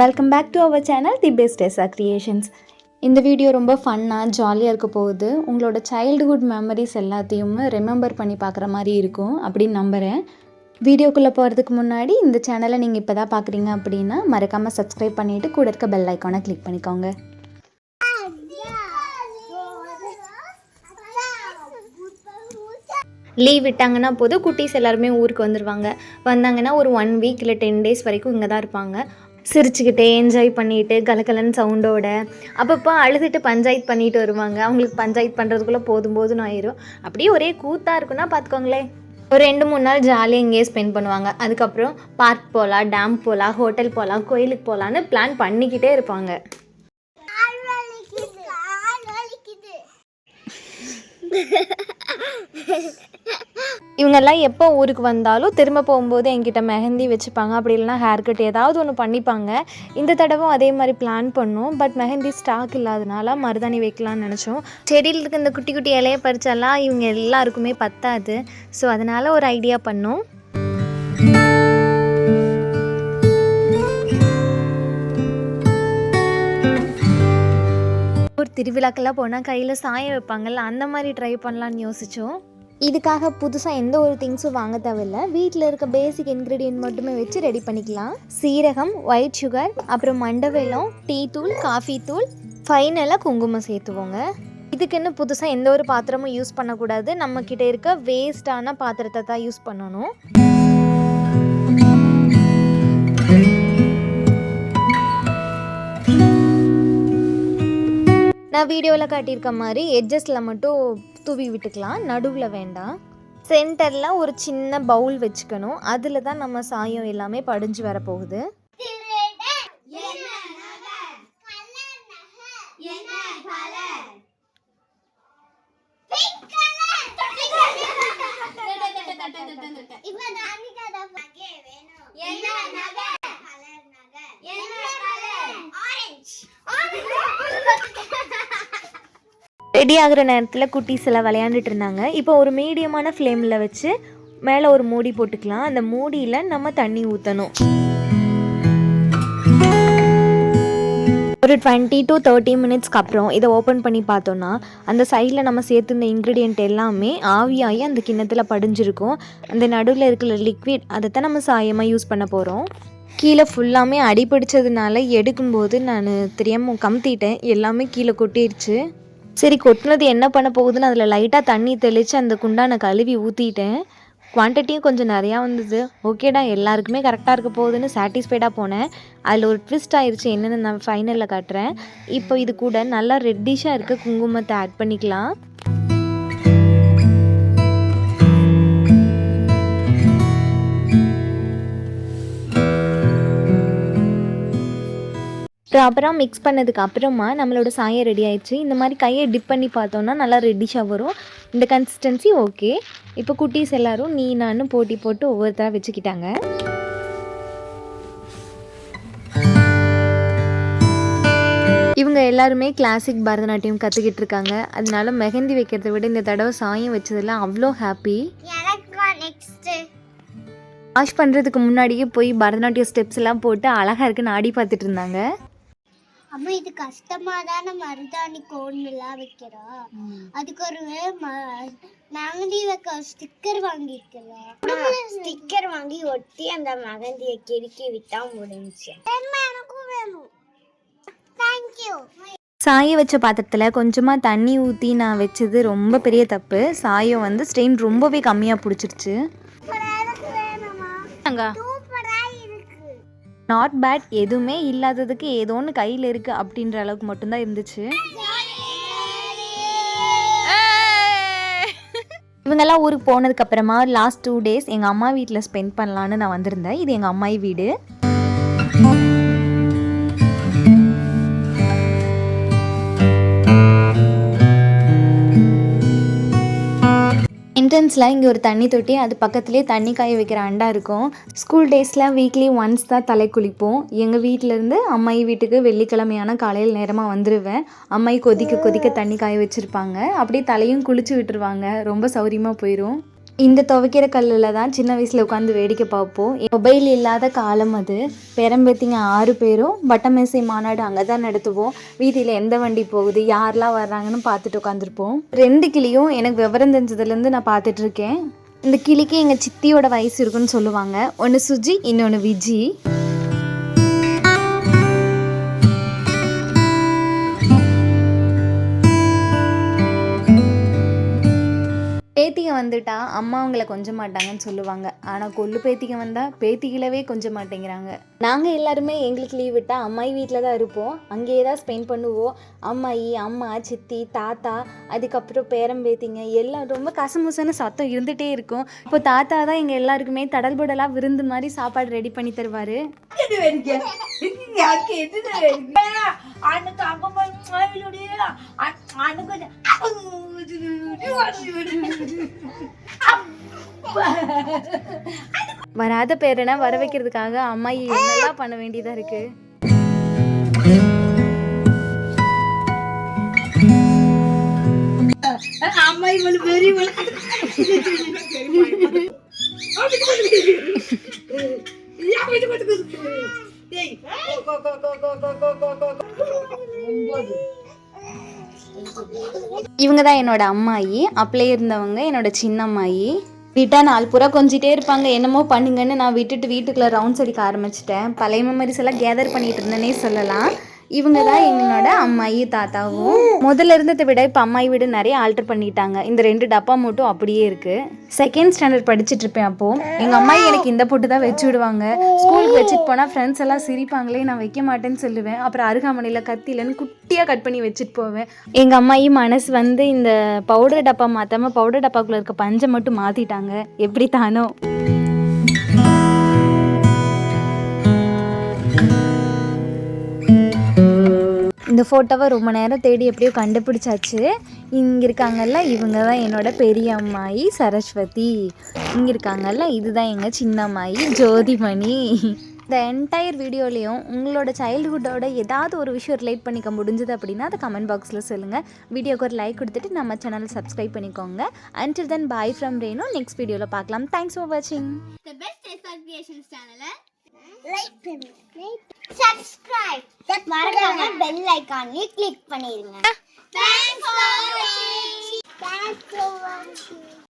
Welcome back to our channel the best S A creations இந்த video ரொம்ப ஃபன்னாக ஜாலியாக இருக்க போகுது. உங்களோட சைல்டுஹுட் மெமரிஸ் எல்லாத்தையும் ரிமெம்பர் பண்ணி பார்க்குற மாதிரி இருக்கும் அப்படின்னு நம்புகிறேன் வீடியோக்குள்ளே போகிறதுக்கு முன்னாடி இந்த சேனலை நீங்கள் இப்போ தான் பார்க்குறீங்க அப்படின்னா மறக்காமல் சப்ஸ்கிரைப் பண்ணிவிட்டு கூட இருக்க பெல் ஐக்கானை கிளிக் பண்ணிக்கோங்க. லீவ் விட்டாங்கன்னா போதும் குட்டீஸ் எல்லாருமே ஊருக்கு வந்துடுவாங்க வந்தாங்கன்னா ஒரு ஒன் வீக் இல்லை டென் டேஸ் வரைக்கும் இங்கே தான் இருப்பாங்க. சிரிச்சுக்கிட்டே என்ஜாய் பண்ணிட்டு கலகலன் சவுண்டோட அப்பப்போ அழுதுட்டு பஞ்சாயத்து பண்ணிட்டு வருவாங்க. அவங்களுக்கு பஞ்சாயத்து பண்ணுறதுக்குள்ளே போதும் போதும்னு ஆயிரும். அப்படியே ஒரே கூத்தாக இருக்குன்னா பார்த்துக்கோங்களேன் ஒரு ரெண்டு மூணு நாள் ஜாலியாக இங்கேயே ஸ்பெண்ட் பண்ணுவாங்க. அதுக்கப்புறம் பார்க் போகலாம் டேம் போகலாம் ஹோட்டல் போகலாம் கோயிலுக்கு போகலான்னு பிளான் பண்ணிக்கிட்டே இருப்பாங்க. இவங்கெல்லாம் எப்போ ஊருக்கு வந்தாலும் திரும்ப போகும்போது என்கிட்ட மெஹந்தி வச்சுப்பாங்க. அப்படி இல்லைனா ஹேர் கட் ஏதாவது ஒன்று பண்ணிப்பாங்க. இந்த தடவை அதே மாதிரி பிளான் பண்ணோம். பட் மெஹந்தி ஸ்டாக் இல்லாதனால மருதாணி வைக்கலாம்னு நினச்சோம். செடியில் இருக்க இந்த குட்டி குட்டி இலையை பறிச்சாலாம் இவங்க எல்லாருக்குமே பத்தாது. ஸோ அதனால் ஒரு ஐடியா பண்ணோம். ஒரு திருவிழாக்கெல்லாம் போனால் கையில் சாயம் வைப்பாங்கல்ல அந்த மாதிரி ட்ரை பண்ணலான்னு யோசித்தோம் இதுக்காக புதுசாக எந்த ஒரு திங்ஸும் வாங்க தேவையில்ல. வீட்டில் இருக்க பேசிக் இன்க்ரீடியன்ட் மட்டுமே வச்சு ரெடி பண்ணிக்கலாம். சீரகம் ஒயிட் சுகர் அப்புறம் மண்டவெல்லம் டீ தூள் காஃபி தூள் ஃபைனலாக குங்குமம் சேர்த்துவோங்க இதுக்குன்னு புதுசாக எந்த ஒரு பாத்திரமும் யூஸ் பண்ணக்கூடாது. நம்மக்கிட்ட இருக்க வேஸ்டான பாத்திரத்தை தான் யூஸ் பண்ணணும். நான் வீடியோவில் காட்டியிருக்க மாதிரி எட்ஜஸில் மட்டும் தூவி விட்டுக்கலாம். நடுவில் வேண்டாம். சென்டரில் ஒரு சின்ன பவுல் வச்சுக்கணும். அதில் தான் நம்ம சாயம் எல்லாமே படிஞ்சு வரப்போகுது. ரெடி ஆகிற நேரத்தில் குட்டீஸ் எல்லாம் விளையாண்டுட்டு இருந்தாங்க. இப்போ ஒரு மீடியமான ஃப்ளேமில் வச்சு மேலே ஒரு மூடி போட்டுக்கலாம். அந்த மூடியில் நம்ம தண்ணி ஊற்றணும் ஒரு டுவெண்ட்டி டு தேர்ட்டி மினிட்ஸ்க்கு அப்புறம் இதை ஓப்பன் பண்ணி பார்த்தோன்னா அந்த சைடில் நம்ம சேர்த்துருந்த இன்க்ரீடியண்ட் எல்லாமே ஆவியாகி அந்த கிண்ணத்தில் படிஞ்சிருக்கும். அந்த நடுவில் இருக்கிற லிக்விட் அதை தான் நம்ம சாயமாக யூஸ் பண்ண போகிறோம் கீழே ஃபுல்லாமே அடி பிடிச்சதுனால எடுக்கும்போது நான் தெரியாமல் கமுத்திட்டேன். எல்லாமே கீழே கொட்டிடுச்சு சரி கொட்டினது என்ன பண்ண போகுதுன்னு அதில் லைட்டாக தண்ணி தெளித்து அந்த குண்டானை கழுவி ஊற்றிட்டேன் குவான்டிட்டியும் கொஞ்சம் நிறையா வந்தது. ஓகேடா எல்லாருக்குமே கரெக்டாக இருக்க போகுதுன்னு சாட்டிஸ்ஃபைடாக போனேன். அதில் ஒரு ட்விஸ்ட் ஆயிடுச்சு என்னென்னு நான் ஃபைனலில் காட்டுறேன். இப்போ இது கூட நல்லா ரெட்டிஷாக இருக்க குங்குமத்தை ஆட் பண்ணிக்கலாம். ப்ராப்பராக மிக்ஸ் பண்ணதுக்கு அப்புறமா நம்மளோட சாயம் ரெடி ஆயிடுச்சு. இந்த மாதிரி கையை டிப் பண்ணி பார்த்தோன்னா நல்லா ரெட்டிஷாக வரும். இந்த கன்சிஸ்டன்சி ஓகே இப்போ குட்டீஸ் எல்லாரும் நீ நான் போட்டி போட்டு ஒவ்வொருத்தராக வச்சுக்கிட்டாங்க. இவங்க எல்லாருமே கிளாசிக் பரதநாட்டியம் கற்றுக்கிட்டு இருக்காங்க. அதனால மெஹந்தி வைக்கிறத விட இந்த தடவை சாயம் வச்சதில் அவ்வளோ ஹாப்பி வாஷ் பண்ணுறதுக்கு முன்னாடியே போய் பரதநாட்டியம் ஸ்டெப்ஸ் எல்லாம் போட்டு அழகாக இருக்குன்னு ஆடி பார்த்துட்டு இருந்தாங்க. அம்மா இது கஷ்டமா தானே மருதாணி கோன்லாம் வைக்கிறா? அதுக்கு ஒரு ம- மெஹந்தி வைக்க ஸ்டிக்கர் வாங்கிக்கலாம் ஸ்டிக்கர் வாங்கி ஒட்டி அந்த மெஹந்தியை கிறுக்கி விட்டா முடிஞ்சு எனக்கும் வேணும். தேங்க்யூ சாயம் வச்ச பாத்திரத்தில் கொஞ்சமாக தண்ணி ஊற்றி நான் வச்சது ரொம்ப பெரிய தப்பு. சாயம் வந்து ஸ்ட்ரெயின் ரொம்பவே கம்மியாக பிடிச்சிருச்சு. அங்க. நாட் பேட் எதுவுமே இல்லாததுக்கு ஏதோ ஒன்று கையில் இருக்குது அப்படின்ற அளவுக்கு மட்டும்தான் இருந்துச்சு. இவங்கெல்லாம் ஊருக்கு போனதுக்கு அப்புறமா லாஸ்ட் டூ டேஸ் எங்கள் அம்மா வீட்டில் ஸ்பெண்ட் பண்ணலான்னு நான் வந்திருந்தேன். இது எங்கள் அம்மாயி வீடு. என்ட்ரன்ஸில் இங்கே ஒரு தண்ணி தொட்டி அது பக்கத்துலேயே தண்ணி காய வைக்கிற அண்டா இருக்கும். ஸ்கூல் டேஸில் வீக்லி ஒன்ஸ் தான் தலை குளிப்போம். எங்கள் வீட்டிலேருந்து அம்மாயி வீட்டுக்கு வெள்ளிக்கிழமையான காலையில் நேரமாக வந்துடுவேன் அம்மாயி கொதிக்க கொதிக்க தண்ணி காய வச்சுருப்பாங்க. அப்படியே தலையும் குளிச்சு விட்டுருவாங்க. ரொம்ப சௌரியமாக போயிடும் இந்த துவைக்கிற கல்லில் தான் சின்ன வயசில் உட்காந்து வேடிக்கை பார்ப்போம். மொபைல் இல்லாத காலம் அது. பெரம்பேத்திங்க ஆறு பேரும். வட்டமேசை மாநாடு அங்கே தான் நடத்துவோம். வீதியில் எந்த வண்டி போகுது யாரெல்லாம் வர்றாங்கன்னு பார்த்துட்டு உட்காந்துருப்போம் ரெண்டு கிளியும் எனக்கு விவரம் தெரிஞ்சதுலேருந்து நான் பார்த்துட்ருக்கேன். இந்த கிளிக்கு எங்கள் சித்தியோட வயசு இருக்குன்னு சொல்லுவாங்க. ஒன்று சுஜி இன்னொன்று விஜி. பேத்திக வந்துட்டா அம்மா அவங்கள கொஞ்ச மாட்டாங்கன்னு சொல்லுவாங்க. ஆனால் கொள்ளு பேத்திக வந்தால் பேத்திகளவே கொஞ்ச மாட்டேங்கிறாங்க நாங்கள் எல்லாருமே எங்களுக்கு லீவ் விட்டால் அம்மாயி வீட்டில் தான் இருப்போம் அங்கேயே தான் ஸ்பெண்ட் பண்ணுவோம் அம்மாயி அம்மா சித்தி தாத்தா அதுக்கப்புறம் பேரம் பேத்திங்க எல்லாம் ரொம்ப கசமுசன சத்தம் இருந்துகிட்டே இருக்கும் இப்போ தாத்தா தான் எங்கள் எல்லாருக்குமே தடல் புடலாக விருந்து மாதிரி சாப்பாடு ரெடி பண்ணி தருவார் வராத பேரனை வர வைக்கிறதுக்காக அம்மாயி என்னெல்லாம் பண்ண வேண்டியதாக இருக்குது இவங்க தான் என்னோட அம்மாயி அப்படியே இருந்தவங்க என்னோட சின்ன அம்மாயி விட்டா நாலு புறா கொஞ்சிட்டே இருப்பாங்க. என்னமோ பண்ணுங்கன்னு நான் விட்டுட்டு வீட்டுக்குள்ளே ரவுண்ட்ஸ் அடிக்க ஆரம்பிச்சிட்டேன். பழைய மெமரிஸ் எல்லாம் கேதர் பண்ணிட்டு இருந்தேனே சொல்லலாம். இவங்க தான் எங்களோட அம்மாயி தாத்தாவும். முதல்ல இருந்ததை விட இப்போ அம்மாயி வீடு நிறைய ஆல்டர் பண்ணிட்டாங்க. இந்த ரெண்டு டப்பா மட்டும் அப்படியே இருக்கு. செகண்ட் ஸ்டாண்டர்ட் படிச்சுட்டு இருப்பேன் அப்போ. எங்க அம்மாயி எனக்கு இந்த போட்டு தான் வச்சு விடுவாங்க. ஸ்கூலுக்கு வச்சுட்டு போனால் ஃப்ரெண்ட்ஸ் எல்லாம் சிரிப்பாங்களே நான் வைக்க மாட்டேன்னு சொல்லுவேன். அப்புறம் அருகாமனையில் கத்திலன்னு குட்டியாக கட் பண்ணி வச்சுட்டு போவேன். எங்கள் அம்மாயி மனசு வந்து இந்த பவுடர் டப்பா மாற்றாம பவுடர் டப்பாக்குள்ளே இருக்க பஞ்சை மட்டும் மாற்றிட்டாங்க எப்படி தானோ இந்த ஃபோட்டோவை ரொம்ப நேரம் தேடி எப்படியோ கண்டுபிடிச்சாச்சு. இங்கே இருக்காங்கல்ல இவங்க தான் என்னோட பெரிய அம்மாயி சரஸ்வதி. இங்கே இருக்காங்கல்ல இதுதான் எங்கள் சின்ன அம்மாயி ஜோதிமணி. இந்த என்டையர் வீடியோலையும் உங்களோட சைல்டுஹுட்டோட ஏதாவது ஒரு விஷயம் ரிலேட் பண்ணிக்க முடிஞ்சது அப்படின்னா அதை கமெண்ட் பாக்ஸில் சொல்லுங்கள் வீடியோக்கு ஒரு லைக் கொடுத்துட்டு நம்ம சேனலை சப்ஸ்கிரைப் பண்ணிக்கோங்க. Until then bye from Renu next வீடியோவில் பார்க்கலாம். தேங்க்ஸ் ஃபார் வாட்சிங் லைக் சப்ஸ்கிரைப் மறக்காம பெல் ஐகானை கிளிக் பண்ணிருங்க for watching.